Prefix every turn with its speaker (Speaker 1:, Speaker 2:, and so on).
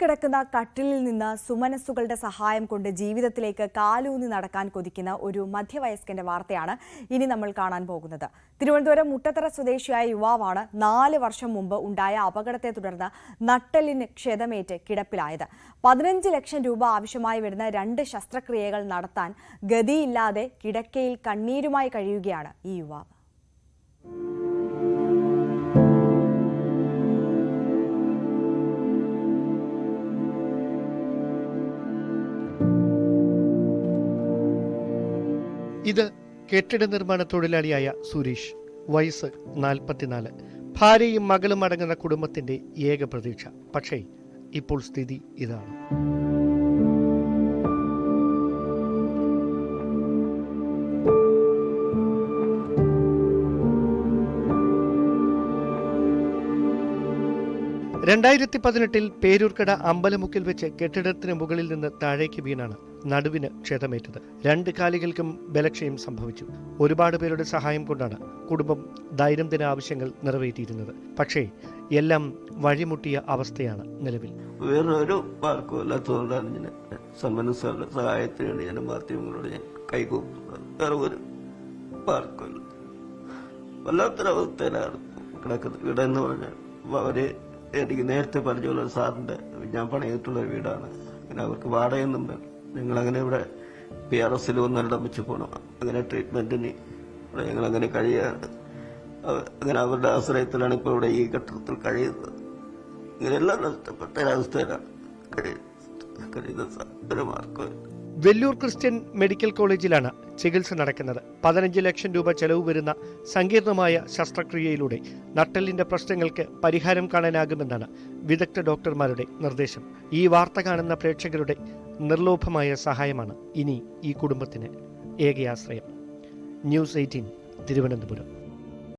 Speaker 1: കിടക്കുന്ന കട്ടിലിൽ നിന്ന് സുമനസ്സുകളുടെ സഹായം കൊണ്ട് ജീവിതത്തിലേക്ക് കാലൂന്നി നടക്കാൻ കൊതിക്കുന്ന ഒരു മധ്യവയസ്കന്റെ വാർത്തയാണ് ഇനി നമ്മൾ കാണാൻ പോകുന്നത്. തിരുവനന്തപുരം മുട്ടത്തറ സ്വദേശിയായ യുവാവാണ് നാല് വർഷം മുമ്പ് ഉണ്ടായ അപകടത്തെ തുടർന്ന് നട്ടലിന് ക്ഷതമേറ്റ് കിടപ്പിലായത്. പതിനഞ്ച് ലക്ഷം രൂപ ആവശ്യമായി വരുന്ന രണ്ട് ശസ്ത്രക്രിയകൾ നടത്താൻ ഗതിയില്ലാതെ കിടക്കയിൽ കണ്ണീരുമായി കഴിയുകയാണ് ഈ യുവാവ്.
Speaker 2: ഇത് കെട്ടിട നിർമ്മാണ തൊഴിലാളിയായ സുരേഷ് വയസ്സ് നാൽപ്പത്തിനാല്. ഭാര്യയും മകളും അടങ്ങുന്ന കുടുംബത്തിന്റെ ഏക പ്രതീക്ഷ. പക്ഷേ ഇപ്പോൾ സ്ഥിതി ഇതാണ്. രണ്ടായിരത്തി പതിനെട്ടിൽ പേരൂർക്കട അമ്പലമുക്കിൽ വെച്ച് കെട്ടിടത്തിന് മുകളിൽ നിന്ന് താഴേക്ക് വീണാണ് നടുവിന് ക്ഷതമേറ്റത്. രണ്ട് കാലികൾക്കും ബലക്ഷയം സംഭവിച്ചു. ഒരുപാട് പേരുടെ സഹായം കൊണ്ടാണ് കുടുംബം ദൈനംദിന ആവശ്യങ്ങൾ നിറവേറ്റിയിരുന്നത്. പക്ഷേ എല്ലാം വഴിമുട്ടിയ അവസ്ഥയാണ് നിലവിൽ.
Speaker 3: വേറൊരു പാർക്കുമില്ലാത്തതുകൊണ്ടാണ് ഞാൻ സന്മന സാറിന്റെ സഹായത്തിന് വേണ്ടി ഞാൻ മാധ്യമങ്ങളോട് ഞാൻ കൈകൂപ്പുന്നത് വേറെ ഒരു പാർക്കുമില്ല വല്ലാത്തൊരവസ്ഥയിലാണ് കിടക്കുന്നത്. ഇവിടെ എന്ന് പറഞ്ഞാൽ അവർ എനിക്ക് നേരത്തെ പരിചയമുള്ള സാറിന്റെ ഞാൻ പണിതിട്ടുള്ള ഒരു വീടാണ്. അങ്ങനെ അവർക്ക് വാടകയൊന്നും ഞങ്ങൾ അങ്ങനെ ഇവിടെ പി ആർ എസിൽ ഒന്നിടം വെച്ച് പോകണം അങ്ങനെ ട്രീറ്റ്മെന്റിന് ഇവിടെ ഞങ്ങൾ അങ്ങനെ കഴിയാണ് അങ്ങനെ അവരുടെ ആശ്രയത്തിലാണ് ഇപ്പോൾ ഇവിടെ ഈ ഘട്ടത്തിൽ കഴിയുന്നത്. ഇങ്ങനെയെല്ലാം നഷ്ടപ്പെട്ട ഒരവസ്ഥയിലാണ് കഴിയുന്നത്. കഴിയുന്ന സ- ഒരു മാർക്കും
Speaker 2: വെല്ലൂർ ക്രിസ്ത്യൻ മെഡിക്കൽ കോളേജിലാണ് ചികിത്സ നടക്കുന്നത്. പതിനഞ്ച് ലക്ഷം രൂപ ചെലവ് വരുന്ന സങ്കീർണമായ ശസ്ത്രക്രിയയിലൂടെ നട്ടലിന്റെ പ്രശ്നങ്ങൾക്ക് പരിഹാരം കാണാനാകുമെന്നാണ് വിദഗ്ധ ഡോക്ടർമാരുടെ നിർദ്ദേശം. ഈ വാർത്ത കാണുന്ന പ്രേക്ഷകരുടെ നിർലോഭമായ സഹായമാണ് ഇനി ഈ കുടുംബത്തിന് ഏകയാശ്രയം. News eighteen Thiruvananthapuram.